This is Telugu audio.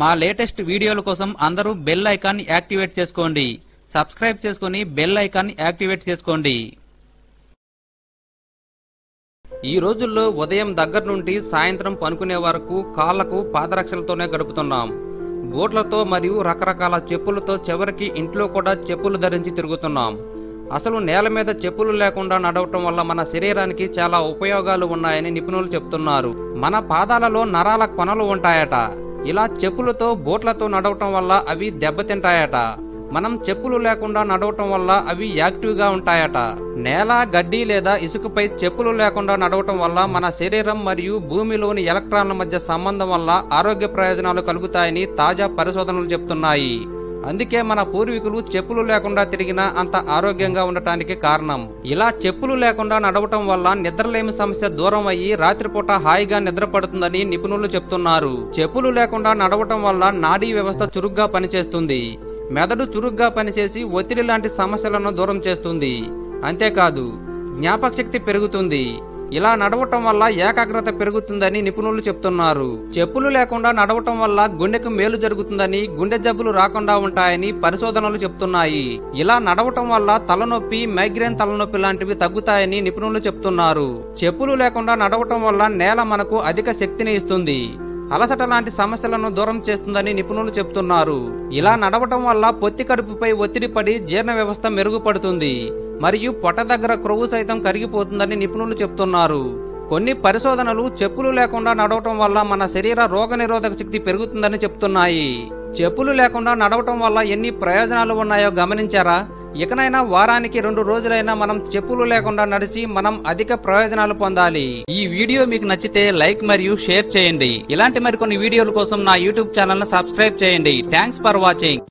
మా లేటెస్ట్ వీడియోల కోసం అందరూ బెల్ ఐకాన్ యాక్టివేట్ చేసుకోండి. సబ్స్క్రైబ్ చేసుకుని బెల్ ఐకాన్ యాక్టివేట్ చేసుకోండి. ఈ రోజుల్లో ఉదయం దగ్గర నుండి సాయంత్రం పనుకునే వరకు కాళ్ళకు పాదరక్షలతోనే గడుపుతున్నాం. బూట్లతో మరియు రకరకాల చెప్పులతో చివరికి ఇంట్లో కూడా చెప్పులు ధరించి తిరుగుతున్నాం. అసలు నేల మీద చెప్పులు లేకుండా నడవటం వల్ల మన శరీరానికి చాలా ఉపయోగాలు ఉన్నాయని నిపుణులు చెప్తున్నారు. మన పాదాలలో నరాల కొనలు ఉంటాయట. ఇలా చెప్పులతో బోట్లతో నడవటం వల్ల అవి దెబ్బతింటాయట. మనం చెప్పులు లేకుండా నడవటం వల్ల అవి యాక్టివ్గా ఉంటాయట. నేల గడ్డి లేదా ఇసుకపై చెప్పులు లేకుండా నడవటం వల్ల మన శరీరం మరియు భూమిలోని ఎలక్ట్రాన్ల మధ్య సంబంధం వల్ల ఆరోగ్య ప్రయోజనాలు కలుగుతాయని తాజా పరిశోధనలు చెప్తున్నాయి. అందుకే మన పూర్వీకులు చెప్పులు లేకుండా తిరిగినా అంత ఆరోగ్యంగా ఉండటానికి కారణం. ఇలా చెప్పులు లేకుండా నడవటం వల్ల నిద్రలేమి సమస్య దూరం అయ్యి రాత్రిపూట హాయిగా నిద్రపడుతుందని నిపుణులు చెప్తున్నారు. చెప్పులు లేకుండా నడవటం వల్ల నాడీ వ్యవస్థ చురుగ్గా పనిచేస్తుంది. మెదడు చురుగ్గా పనిచేసి ఒత్తిడి లాంటి సమస్యలను దూరం చేస్తుంది. అంతేకాదు జ్ఞాపకశక్తి పెరుగుతుంది. ఇలా నడవటం వల్ల ఏకాగ్రత పెరుగుతుందని నిపుణులు చెప్తున్నారు. చెప్పులు లేకుండా నడవటం వల్ల గుండెకు మేలు జరుగుతుందని గుండె జబ్బులు రాకుండా ఉంటాయని పరిశోధనలు చెప్తున్నాయి. ఇలా నడవటం వల్ల తలనొప్పి మైగ్రేన్ తలనొప్పి లాంటివి తగ్గుతాయని నిపుణులు చెప్తున్నారు. చెప్పులు లేకుండా నడవటం వల్ల నేల మనకు అధిక శక్తిని ఇస్తుంది. అలసట లాంటి సమస్యలను దూరం చేస్తుందని నిపుణులు చెప్తున్నారు. ఇలా నడవటం వల్ల పొత్తి కడుపుపై ఒత్తిడి పడి జీర్ణ వ్యవస్థ మెరుగుపడుతుంది. మరియు పొట్ట దగ్గర క్రొవ్వు సైతం కరిగిపోతుందని నిపుణులు చెప్తున్నారు. కొన్ని పరిశోధనలు చెప్పులు లేకుండా నడవటం వల్ల మన శరీర రోగనిరోధక శక్తి పెరుగుతుందని చెప్తున్నాయి. చెప్పులు లేకుండా నడవటం వల్ల ఎన్ని ప్రయోజనాలు ఉన్నాయో గమనించారా? ఇకనైనా వారానికి రెండు రోజులైనా మనం చెప్పులు లేకుండా నడిచి మనం అధిక ప్రయోజనాలు పొందాలి. ఈ వీడియో మీకు నచ్చితే లైక్ మరియు షేర్ చేయండి. ఇలాంటి మరికొన్ని వీడియోల కోసం నా యూట్యూబ్ ఛానల్ సబ్స్క్రైబ్ చేయండి. Thanks for watching.